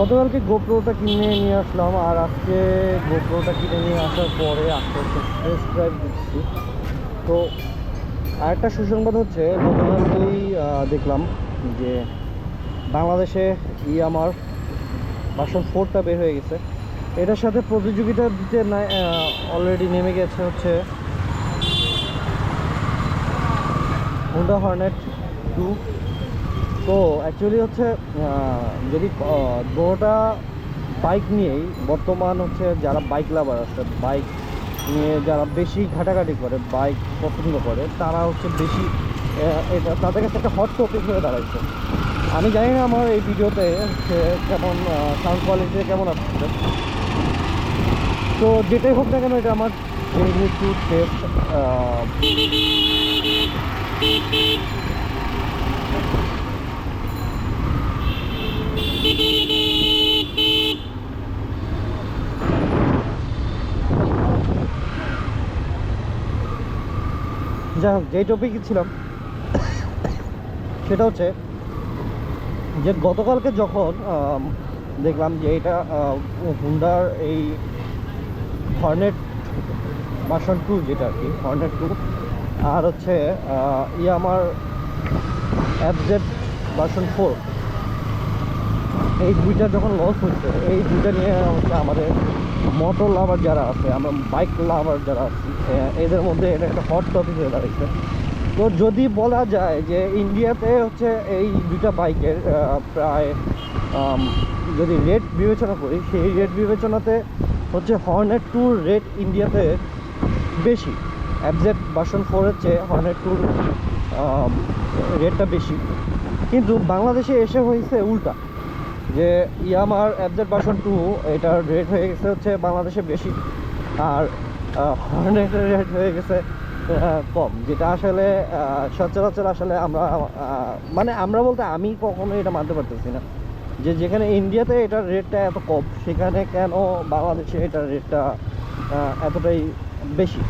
গতকালকে গোপ্রোটা কিনে নিয়ে আসলাম, আর আজকে গোপ্রোটা কিনে নিয়ে আসার পরে আস্তে আস্তে টেস্ট ড্রাইভ দিচ্ছি। তো আরেকটা সুসংবাদ হচ্ছে, গতকালকেই দেখলাম যে বাংলাদেশে ই আমার ভার্সন ফোরটা বের হয়ে গেছে। এটার সাথে প্রতিযোগিতা দিতে অলরেডি নেমে গেছে হচ্ছে হুন্ডা হর্নেট টু তো অ্যাকচুয়ালি হচ্ছে যদি দুটা বাইক নিয়েই বর্তমান হচ্ছে যারা বাইক লাভার আছে বাইক নিয়ে যারা বেশি ঘাটাঘাটি করে বাইক পছন্দ করে, তারা হচ্ছে বেশি এটা তাদের কাছে একটা হট টপিক হয়ে দাঁড়াইছে। আমি জানি না আমার এই ভিডিওতে কেমন সাউন্ড কোয়ালিটি কেমন আসছে তো যেটাই হোক না কেন, এটা আমার যেহেতু টেস্ট যাই হোক, যেই টপিকে ছিলাম সেটা হচ্ছে যে গতকালকে যখন দেখলাম যে এটা হুন্ডার এই হর্নেট ভার্সন টু যেটা আর কি হর্নেট টু আর হচ্ছে ইয়ে ই আমার অ্যাপজেড ভার্সন ফোর এই দুইটা যখন লস হচ্ছে, এই দুইটা নিয়ে হচ্ছে আমাদের মোটর লাভার যারা আছে, আমরা বাইক লাভার যারা আছি এদের মধ্যে এটা একটা হট টপিক হয়ে দাঁড়িয়েছে তো যদি বলা যায় যে ইন্ডিয়াতে হচ্ছে এই দুইটা বাইকের প্রায় যদি রেট বিবেচনা করি, সেই রেট বিবেচনাতে হচ্ছে হর্নেট টুর রেট ইন্ডিয়াতে বেশি। অ্যাবজেট ভার্সন ফোরের চেয়ে হর্নেট টুর রেটটা বেশি। কিন্তু বাংলাদেশে এসে হয়েছে উল্টা। যে ইয়ামার অ্যাবজেট ভার্সন টু এটার রেট হয়ে গেছে হচ্ছে বাংলাদেশে বেশি। আর হর্নেটের রেট হয়ে গেছে কম, যেটা আসলে সচরাচর আসলে আমরা মানে আমরা বলতে আমি কখনো এটা মানতে পারতেছি না। যে যেখানে ইন্ডিয়াতে এটার রেটটা এত কম, সেখানে কেন বাংলাদেশে এটার রেটটা এতটাই বেশি?